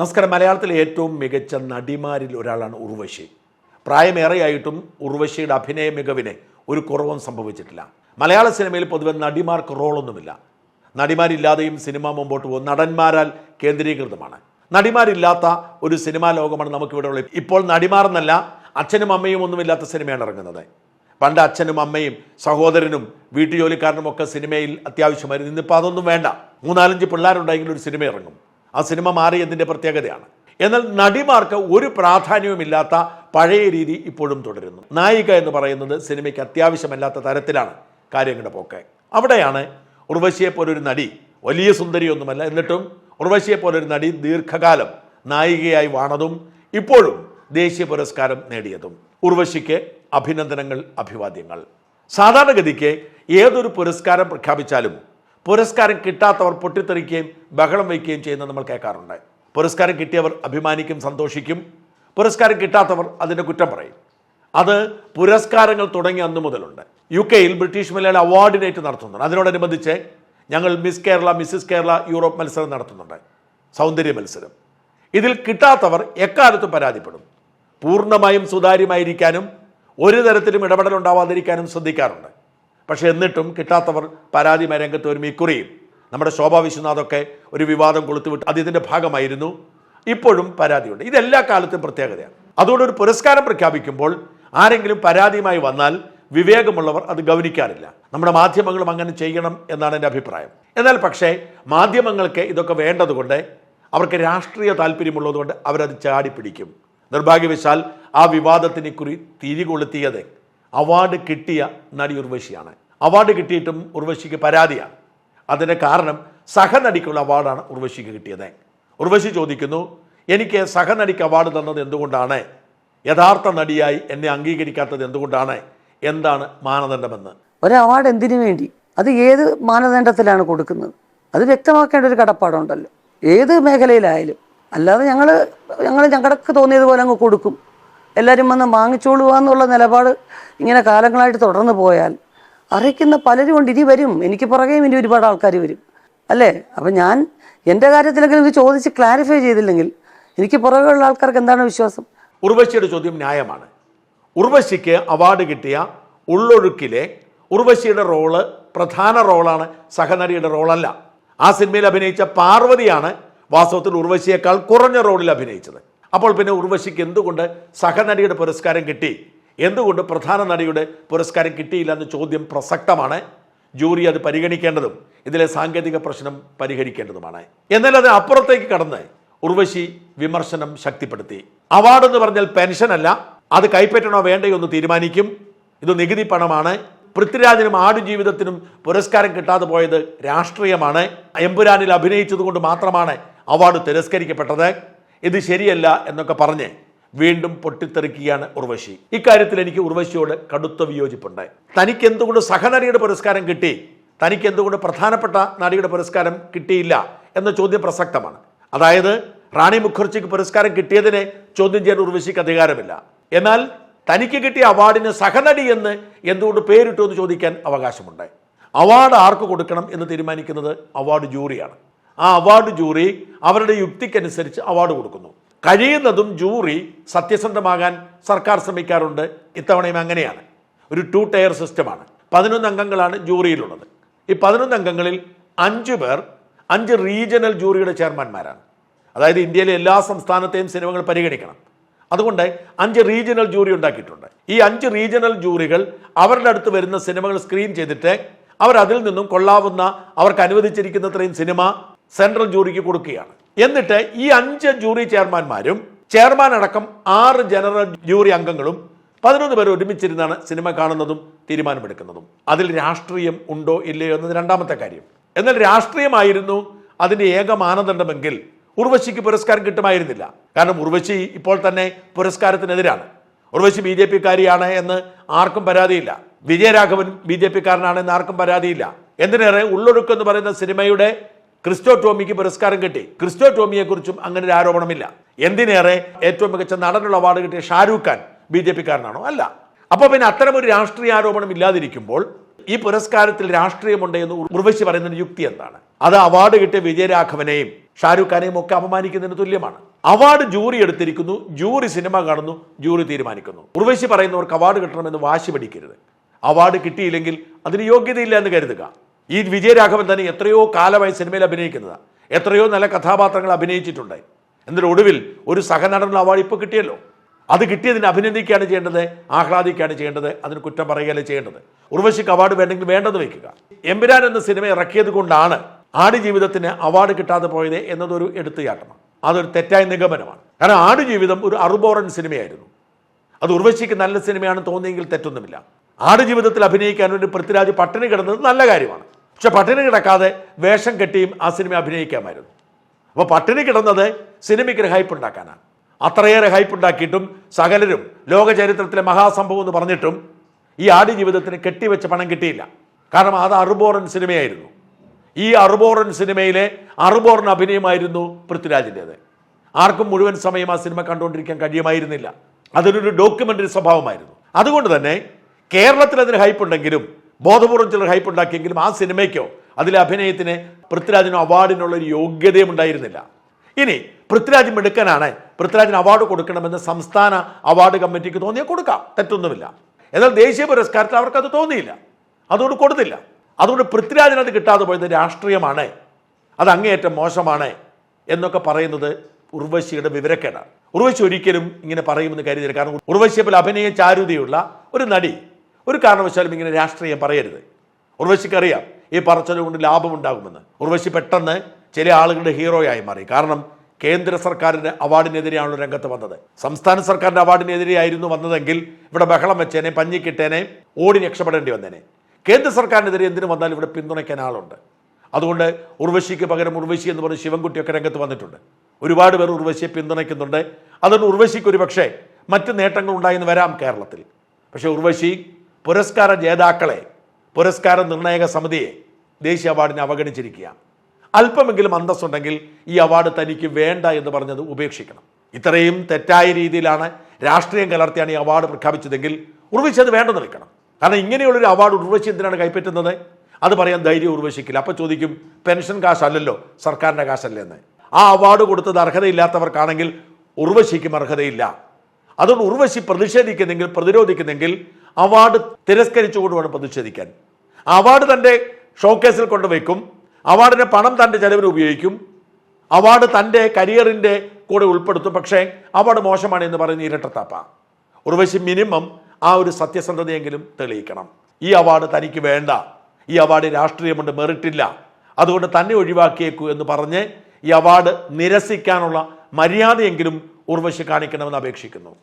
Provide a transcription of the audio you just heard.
നമസ്കാരം. മലയാളത്തിലെ ഏറ്റവും മികച്ച നടിമാരിൽ ഒരാളാണ് ഉർവശി. പ്രായമേറെയായിട്ടും ഉർവശിയുടെ അഭിനയ മികവിന് ഒരു കുറവും സംഭവിച്ചിട്ടില്ല. മലയാള സിനിമയിൽ പൊതുവെ നടിമാർക്ക് റോളൊന്നുമില്ല. നടിമാരില്ലാതെയും സിനിമ മുമ്പോട്ട് പോകും. നടന്മാരാൽ കേന്ദ്രീകൃതമാണ്. നടിമാരില്ലാത്ത ഒരു സിനിമാ ലോകമാണ് നമുക്കിവിടെ ഉള്ളത്. ഇപ്പോൾ നടിമാർ എന്നല്ല അച്ഛനും അമ്മയും ഒന്നുമില്ലാത്ത സിനിമയാണ് ഇറങ്ങുന്നത്. പണ്ട് അച്ഛനും അമ്മയും സഹോദരനും വീട്ടുജോലിക്കാരനും ഒക്കെ സിനിമയിൽ അത്യാവശ്യമായിരുന്നു. ഇന്നിപ്പോൾ അതൊന്നും വേണ്ട. മൂന്നാലഞ്ച് പിള്ളേരുണ്ടെങ്കിൽ ഒരു സിനിമ ഇറങ്ങും. ആ സിനിമ മാറിയതിന്റെ പ്രത്യേകതയാണ്. എന്നാൽ നടിമാർക്ക് ഒരു പ്രാധാന്യവുമില്ലാത്ത പഴയ രീതി ഇപ്പോഴും തുടരുന്നു. നായിക എന്ന് പറയുന്നത് സിനിമയ്ക്ക് അത്യാവശ്യമല്ലാത്ത തരത്തിലാണ് കാര്യങ്ങളുടെ പോക്ക്. അവിടെയാണ് ഉർവശിയെ പോലൊരു നടി വലിയ സുന്ദരിയൊന്നുമല്ല എന്നിട്ടും ഉർവശിയെ പോലൊരു നടി ദീർഘകാലം നായികയായി വാണതും ഇപ്പോഴും ദേശീയ പുരസ്കാരം നേടിയതും. ഉർവശിക്ക് അഭിനന്ദനങ്ങൾ അഭിവാദ്യങ്ങൾ. സാധാരണഗതിക്ക് ഏതൊരു പുരസ്കാരം പ്രഖ്യാപിച്ചാലും പുരസ്കാരം കിട്ടാത്തവർ പൊട്ടിത്തെറിക്കുകയും ബഹളം വയ്ക്കുകയും ചെയ്യുന്നത് നമ്മൾ കേൾക്കാറുണ്ട്. പുരസ്കാരം കിട്ടിയവർ അഭിമാനിക്കും സന്തോഷിക്കും. പുരസ്കാരം കിട്ടാത്തവർ അതിന്റെ കുറ്റം പറയും. അത് പുരസ്കാരങ്ങൾ തുടങ്ങിയ അന്ന് മുതലുണ്ട്. യു കെയിൽ ബ്രിട്ടീഷ് മലയാളി അവാർഡ് നൈറ്റ് നടത്തുന്നുണ്ട്. അതിനോടനുബന്ധിച്ച് ഞങ്ങൾ miss Kerala Mrs Kerala Europe മത്സരം നടത്തുന്നുണ്ട്. സൗന്ദര്യ മത്സരം. ഇതിൽ കിട്ടാത്തവർ എക്കാലത്തും പരാതിപ്പെടും. പൂർണമായും സുതാര്യമായിരിക്കാനും ഒരു തരത്തിലും ഇടപെടലുണ്ടാവാതിരിക്കാനും ശ്രദ്ധിക്കാറുണ്ട്. പക്ഷേ എന്നിട്ടും കിട്ടാത്തവർ പരാതി രംഗത്ത് വരും ഇക്കുറിയും നമ്മുടെ ശോഭാ വിശ്വനാഥൊക്കെ ഒരു വിവാദം കൊളുത്തുവിട്ട് അത് ഇതിന്റെ ഭാഗമായിരുന്നു. ഇപ്പോഴും പരാതിയുണ്ട്. ഇതെല്ലാ കാലത്തും പ്രത്യേകതയാണ്. അതുകൊണ്ട് ഒരു പുരസ്കാരം പ്രഖ്യാപിക്കുമ്പോൾ ആരെങ്കിലും പരാതിയുമായി വന്നാൽ വിവേകമുള്ളവർ അത് ഗൗനിക്കാറില്ല. നമ്മുടെ മാധ്യമങ്ങളും അങ്ങനെ ചെയ്യണം എന്നാണ് എന്റെ അഭിപ്രായം. എന്നാൽ പക്ഷേ മാധ്യമങ്ങൾക്ക് ഇതൊക്കെ വേണ്ടതുകൊണ്ട് അവർക്ക് രാഷ്ട്രീയ താല്പര്യമുള്ളതുകൊണ്ട് അവരത് ചാടി പിടിക്കും നിർഭാഗ്യവശാൽ ആ വിവാദത്തിനെക്കുറി തിരികൊളുത്തിയത്. അവാർഡ് കിട്ടിയ നടി ഉർവശിയാണ്. അവാർഡ് കിട്ടിയിട്ടും ഉർവശിക്ക് പരാതിയാണ്. അതിന്റെ കാരണം സഹനടിക്കുള്ള അവാർഡാണ് ഉർവശിക്ക് കിട്ടിയത്. ഉർവശി ചോദിക്കുന്നു എനിക്ക് സഹനടിക്ക് അവാർഡ് തന്നത് എന്തുകൊണ്ടാണ്? യഥാർത്ഥ നടിയായി എന്നെ അംഗീകരിക്കാത്തത് എന്തുകൊണ്ടാണ്? എന്താണ് മാനദണ്ഡമെന്ന്? ഒരു അവാർഡ് എന്തിനു വേണ്ടി? അത് ഏത് മാനദണ്ഡത്തിലാണ് കൊടുക്കുന്നത്? അത് വ്യക്തമാക്കേണ്ട ഒരു കടപ്പാടുണ്ടല്ലോ ഏത് മേഖലയിലായാലും. അല്ലാതെ ഞങ്ങൾ ഞങ്ങൾ ഞങ്ങൾക്ക് തോന്നിയതുപോലെ അങ്ങ് കൊടുക്കും. എല്ലാവരും വന്ന് വാങ്ങിച്ചോളുക എന്നുള്ള നിലപാട് ഇങ്ങനെ കാലങ്ങളായിട്ട് തുടർന്ന് പോയാൽ അറിയിക്കുന്ന പലരും ഉണ്ട് ഇനി വരും. എനിക്ക് പുറകെയും ഇനി ഒരുപാട് ആൾക്കാർ വരും. അല്ലേ? അപ്പം ഞാൻ എന്റെ കാര്യത്തിലെങ്കിലും ഇത് ചോദിച്ച് ക്ലാരിഫൈ ചെയ്തില്ലെങ്കിൽ എനിക്ക് പുറകെയുള്ള ആൾക്കാർക്ക് എന്താണ് വിശ്വാസം? ഉർവശിയുടെ ചോദ്യം ന്യായമാണ്. ഉർവശിക്ക് അവാർഡ് കിട്ടിയ ഉള്ളൊഴുക്കിലെ ഉർവശിയുടെ റോൾ പ്രധാന റോളാണ് സഹനടിയുടെ റോളല്ല ആ സിനിമയിൽ അഭിനയിച്ച പാർവതിയാണ് വാസ്തവത്തിൽ ഉർവശിയേക്കാൾ കുറഞ്ഞ റോളിൽ അഭിനയിച്ചത്. അപ്പോൾ പിന്നെ ഉർവശിക്ക് എന്തുകൊണ്ട് സഹനടിയുടെ പുരസ്കാരം കിട്ടി? എന്തുകൊണ്ട് പ്രധാന നടിയുടെ പുരസ്കാരം കിട്ടിയില്ല എന്ന ചോദ്യം പ്രസക്തമാണ്. ജൂറി അത് പരിഗണിക്കേണ്ടതും ഇതിലെ സാങ്കേതിക പ്രശ്നം പരിഹരിക്കേണ്ടതുമാണ്. എന്നാൽ അത് അപ്പുറത്തേക്ക് കടന്ന് ഉർവശി വിമർശനം ശക്തിപ്പെടുത്തി. അവാർഡ് എന്ന് പറഞ്ഞാൽ പെൻഷനല്ല അത് കൈപ്പറ്റണോ വേണ്ടയോ എന്ന് തീരുമാനിക്കും. ഇത് നികുതി പണമാണ്. പൃഥ്വിരാജിനും ആടുജീവിതത്തിനും പുരസ്കാരം കിട്ടാതെ പോയത് രാഷ്ട്രീയമാണ്. എമ്പുരാനിൽ അഭിനയിച്ചതുകൊണ്ട് മാത്രമാണ് അവാർഡ് തിരസ്കരിക്കപ്പെട്ടത്. ഇത് ശരിയല്ല എന്നൊക്കെ പറഞ്ഞ് വീണ്ടും പൊട്ടിത്തെറിക്കുകയാണ് ഉർവശി. ഇക്കാര്യത്തിൽ എനിക്ക് ഉർവശിയോട് കടുത്ത വിയോജിപ്പുണ്ട്. തനിക്ക് എന്തുകൊണ്ട് സഹനടിയുടെ പുരസ്കാരം കിട്ടി? തനിക്ക് എന്തുകൊണ്ട് പ്രധാനപ്പെട്ട നടിയുടെ പുരസ്കാരം കിട്ടിയില്ല എന്ന ചോദ്യം പ്രസക്തമാണ്. അതായത് റാണി മുഖർജിക്ക് പുരസ്കാരം കിട്ടിയതിനെ ചോദ്യം ചെയ്യാൻ ഉർവശിക്ക് അധികാരമില്ല. എന്നാൽ തനിക്ക് കിട്ടിയ അവാർഡിന് സഹനടി എന്ന് എന്തുകൊണ്ട് പേരിട്ടു എന്ന് ചോദിക്കാൻ അവകാശമുണ്ട്. അവാർഡ് ആർക്ക് കൊടുക്കണം എന്ന് തീരുമാനിക്കുന്നത് അവാർഡ് ജൂറിയാണ്. ആ അവാർഡ് ജൂറി അവരുടെ യുക്തിക്കനുസരിച്ച് അവാർഡ് കൊടുക്കുന്നു. കഴിയുന്നതും ജൂറി സത്യസന്ധമാകാൻ സർക്കാർ ശ്രമിക്കാറുണ്ട്. ഇത്തവണയും അങ്ങനെയാണ്. ഒരു ടു ടയർ സിസ്റ്റമാണ് പതിനൊന്ന് അംഗങ്ങളാണ് ജൂറിയിലുള്ളത്. ഈ പതിനൊന്ന് അംഗങ്ങളിൽ അഞ്ചു പേർ അഞ്ച് റീജിയണൽ ജൂറിയുടെ ചെയർമാൻമാരാണ്. അതായത് ഇന്ത്യയിലെ എല്ലാ സംസ്ഥാനത്തെയും സിനിമകൾ പരിഗണിക്കണം. അതുകൊണ്ട് അഞ്ച് റീജിയണൽ ജൂറി ഉണ്ടാക്കിയിട്ടുണ്ട്. ഈ അഞ്ച് റീജിയണൽ ജൂറികൾ അവരുടെ അടുത്ത് വരുന്ന സിനിമകൾ സ്ക്രീൻ ചെയ്തിട്ട് അവർ അതിൽ നിന്നും കൊള്ളാവുന്ന അവർക്ക് അനുവദിച്ചിരിക്കുന്നത്രയും സിനിമ സെൻട്രൽ ജൂറിക്ക് കൊടുക്കുകയാണ്. എന്നിട്ട് ഈ അഞ്ച് ജൂറി ചെയർമാൻമാരും ചെയർമാൻ അടക്കം ആറ് ജനറൽ ജൂറി അംഗങ്ങളും പതിനൊന്ന് പേർ ഒരുമിച്ചിരുന്നാണ് സിനിമ കാണുന്നതും തീരുമാനമെടുക്കുന്നതും. അതിൽ രാഷ്ട്രീയം ഉണ്ടോ ഇല്ലയോ എന്നത് രണ്ടാമത്തെ കാര്യം. എന്നാൽ രാഷ്ട്രീയമായിരുന്നു അതിന്റെ ഏക മാനദണ്ഡമെങ്കിൽ ഉർവശിക്ക് പുരസ്കാരം കിട്ടുമായിരുന്നില്ല. കാരണം ഉർവശി ഇപ്പോൾ തന്നെ പുരസ്കാരത്തിനെതിരാണ്. ഉർവശി ബി ജെ പിക്കാരിയാണ് എന്ന് ആർക്കും പരാതിയില്ല. വിജയരാഘവൻ ബി ജെ പിക്കാരനാണെന്ന് ആർക്കും പരാതിയില്ല. എന്തിനേറെ ഉള്ളൊഴുക്ക് എന്ന് പറയുന്ന സിനിമയുടെ ക്രിസ്റ്റോ ടോമിക്ക് പുരസ്കാരം കിട്ടി. ക്രിസ്റ്റോ ടോമിയെ കുറിച്ചും അങ്ങനെ ഒരു ആരോപണമില്ല. എന്തിനേറെ ഏറ്റവും മികച്ച നടനുള്ള അവാർഡ് കിട്ടിയ ഷാരൂഖ് ഖാൻ ബി ജെ പിക്കാരനാണോ? അല്ല. അപ്പോൾ പിന്നെ അത്തരം ഒരു രാഷ്ട്രീയ ആരോപണം ഇല്ലാതിരിക്കുമ്പോൾ ഈ പുരസ്കാരത്തിൽ രാഷ്ട്രീയമുണ്ട് എന്ന് ഉർവശി പറയുന്നതിന് യുക്തി എന്താണ്? അത് അവാർഡ് കിട്ടിയ വിജയരാഘവനെയും ഷാരൂഖ് ഖാനെയും ഒക്കെ അപമാനിക്കുന്നതിന് തുല്യമാണ്. അവാർഡ് ജൂറി എടുത്തിരിക്കുന്നു ജൂറി സിനിമ കാണുന്നു ജൂറി തീരുമാനിക്കുന്നു. ഉർവശി പറയുന്നവർക്ക് അവാർഡ് കിട്ടണമെന്ന് വാശി പിടിക്കരുത്. അവാർഡ് കിട്ടിയില്ലെങ്കിൽ അതിന് യോഗ്യതയില്ല എന്ന് കരുതുക. ഈ വിജയരാഘവൻ തന്നെ എത്രയോ കാലമായി സിനിമയിൽ അഭിനയിക്കുന്നതാണ് എത്രയോ നല്ല കഥാപാത്രങ്ങൾ അഭിനയിച്ചിട്ടുണ്ട്. എന്നിട്ട് ഒടുവിൽ ഒരു സഹനടനുള്ള അവാർഡ് ഇപ്പോൾ കിട്ടിയല്ലോ. അത് കിട്ടിയതിന് അഭിനന്ദിക്കുകയാണ് ചെയ്യേണ്ടത് ആഹ്ലാദിക്കുകയാണ് ചെയ്യേണ്ടത് അതിന് കുറ്റം പറയുകയല്ലേ ചെയ്യേണ്ടത്. ഉർവശിക്ക് അവാർഡ് വേണ്ടെങ്കിൽ വേണ്ടെന്ന് വയ്ക്കുക. എമ്പുരാൻ എന്ന സിനിമ ഇറക്കിയത് കൊണ്ടാണ് ആടുജീവിതത്തിന് അവാർഡ് കിട്ടാതെ പോയത് എന്നതൊരു എടുത്തുചാട്ടമാണ്. അതൊരു തെറ്റായ നിഗമനമാണ്. കാരണം ആടുജീവിതം ഒരു അറുബോറൻ സിനിമയായിരുന്നു. അത് ഉർവശിക്ക് നല്ല സിനിമയാണെന്ന് തോന്നിയെങ്കിൽ തെറ്റൊന്നുമില്ല. ആടുജീവിതത്തിൽ അഭിനയിക്കാൻ വേണ്ടി പൃഥ്വിരാജ് പട്ടിണി കിടന്നത് നല്ല കാര്യമാണ്. പക്ഷെ പട്ടിണി കിടക്കാതെ വേഷം കെട്ടിയും ആ സിനിമ അഭിനയിക്കാമായിരുന്നു. അപ്പോൾ പട്ടിണി കിടന്നത് സിനിമയ്ക്ക് ഹൈപ്പ് ഉണ്ടാക്കാനാണ്. അത്രയേറെ ഹൈപ്പ് ഉണ്ടാക്കിയിട്ടും സകലരും ലോക ചരിത്രത്തിലെ മഹാസംഭവം എന്ന് പറഞ്ഞിട്ടും ഈ ആടി ജീവിതത്തിന് കെട്ടിവെച്ച പണം കിട്ടിയില്ല. കാരണം അത് അറുബോറൻ സിനിമയായിരുന്നു. ഈ അറുബോറൻ സിനിമയിലെ അറുബോറൻ അഭിനയമായിരുന്നു പൃഥ്വിരാജിന്റെത്. ആർക്കും മുഴുവൻ സമയം ആ സിനിമ കണ്ടുകൊണ്ടിരിക്കാൻ കഴിയുമായിരുന്നില്ല. അതിനൊരു ഡോക്യുമെന്ററി സ്വഭാവമായിരുന്നു. അതുകൊണ്ട് തന്നെ കേരളത്തിൽ അതിന് ഹൈപ്പ് ഉണ്ടെങ്കിലും ബോധപൂർവം ചിലർ ഹൈപ്പ് ഉണ്ടാക്കിയെങ്കിലും ആ സിനിമയ്ക്കോ അതിലെ അഭിനയത്തിന് പൃഥ്വിരാജിനോ അവാർഡിനുള്ള ഒരു യോഗ്യതയും ഉണ്ടായിരുന്നില്ല. ഇനി പൃഥ്വിരാജ് മിടുക്കനാണ്. പൃഥ്വിരാജിന് അവാർഡ് കൊടുക്കണമെന്ന് സംസ്ഥാന അവാർഡ് കമ്മിറ്റിക്ക് തോന്നിയാൽ കൊടുക്കാം. തെറ്റൊന്നുമില്ല. എന്നാൽ ദേശീയ പുരസ്കാരത്തിൽ അവർക്കത് തോന്നിയില്ല. അതുകൊണ്ട് കൊടുത്തില്ല. അതുകൊണ്ട് പൃഥ്വിരാജിന് അത് കിട്ടാതെ പോയത് രാഷ്ട്രീയമാണ്. അത് അങ്ങേയറ്റം മോശമാണ് എന്നൊക്കെ പറയുന്നത് ഉർവശിയുടെ വിവരക്കേടാണ്. ഉർവശി ഒരിക്കലും ഇങ്ങനെ പറയുമെന്ന് കരുതിയില്ല. കാരണം ഉർവശിയെ പോലെ അഭിനയ ചാരുതയുള്ള ഒരു നടി ഒരു കാരണവശാലും ഇങ്ങനെ രാഷ്ട്രീയം പറയരുത്. ഉർവശിക്കറിയാം ഈ പറച്ചത് കൊണ്ട് ലാഭമുണ്ടാകുമെന്ന്. ഉർവശി പെട്ടെന്ന് ചില ആളുകളുടെ ഹീറോയായി മാറി. കാരണം കേന്ദ്ര സർക്കാരിന്റെ അവാർഡിനെതിരെയാണ് രംഗത്ത് വന്നത്. സംസ്ഥാന സർക്കാരിന്റെ അവാർഡിനെതിരെയായിരുന്നു വന്നതെങ്കിൽ ഇവിടെ ബഹളം വെച്ചേനെ പഞ്ഞിക്കിട്ടേനെ ഓടി രക്ഷപ്പെടേണ്ടി വന്നേനെ. കേന്ദ്ര സർക്കാരിനെതിരെ എന്തിനു വന്നാലും ഇവിടെ പിന്തുണയ്ക്കാൻ ആളുണ്ട്. അതുകൊണ്ട് ഉർവശിക്ക് പകരം ഉർവശി എന്ന് പറഞ്ഞ് ശിവൻകുട്ടിയൊക്കെ രംഗത്ത് വന്നിട്ടുണ്ട്. ഒരുപാട് പേർ ഉർവശിയെ പിന്തുണയ്ക്കുന്നുണ്ട്. അതുകൊണ്ട് ഉർവശിക്ക് ഒരു പക്ഷേ മറ്റ് നേട്ടങ്ങൾ ഉണ്ടായെന്ന് വരാം കേരളത്തിൽ. പക്ഷേ ഉർവശി പുരസ്കാര ജേതാക്കളെ പുരസ്കാര നിർണായക സമിതിയെ ദേശീയ അവാർഡിനെ അവഗണിച്ചിരിക്കുക അല്പമെങ്കിലും അന്തസ്സുണ്ടെങ്കിൽ ഈ അവാർഡ് തനിക്ക് വേണ്ട എന്ന് പറഞ്ഞത് ഉപേക്ഷിക്കണം. ഇത്രയും തെറ്റായ രീതിയിലാണ് രാഷ്ട്രീയം കലർത്തിയാണ് ഈ അവാർഡ് പ്രഖ്യാപിച്ചതെങ്കിൽ ഉർവശി അത് വേണ്ടെന്ന് വെക്കണം കാരണം ഇങ്ങനെയുള്ളൊരു അവാർഡ് ഉർവശി എന്തിനാണ് കൈപ്പറ്റുന്നത്? അത് പറയാൻ ധൈര്യം ഉർവശിക്കില്ല. അപ്പോൾ ചോദിക്കും പെൻഷൻ കാശല്ലല്ലോ? സർക്കാരിന്റെ കാശല്ലേ എന്ന്? ആ അവാർഡ് കൊടുത്തത് അർഹതയില്ലാത്തവർക്കാണെങ്കിൽ ഉർവശിക്കും അർഹതയില്ല. അതുകൊണ്ട് ഉർവശി പ്രതിഷേധിക്കുന്നെങ്കിൽ പ്രതിരോധിക്കുന്നെങ്കിൽ അവാർഡ് തിരസ്കരിച്ചുകൊണ്ട് വേണം പ്രതിഷേധിക്കാൻ. അവാർഡ് തന്റെ ഷോക്കേസിൽ കൊണ്ടുവയ്ക്കും. അവാർഡിന് പണം തന്റെ ചെലവിന് ഉപയോഗിക്കും. അവാർഡ് തന്റെ കരിയറിന്റെ കൂടെ ഉൾപ്പെടുത്തും. പക്ഷേ അവാർഡ് മോശമാണ് എന്ന് പറയുന്ന ഇരട്ടത്താപ്പ. ഉർവശി മിനിമം ആ ഒരു സത്യസന്ധതയെങ്കിലും തെളിയിക്കണം. ഈ അവാർഡ് തനിക്ക് വേണ്ട. ഈ അവാർഡ് രാഷ്ട്രീയമുണ്ട് മെറിറ്റില്ല. അതുകൊണ്ട് തന്നെ ഒഴിവാക്കിയേക്കൂ എന്ന് പറഞ്ഞ് ഈ അവാർഡ് നിരസിക്കാനുള്ള മര്യാദയെങ്കിലും ഉർവശി കാണിക്കണമെന്ന് അപേക്ഷിക്കുന്നു.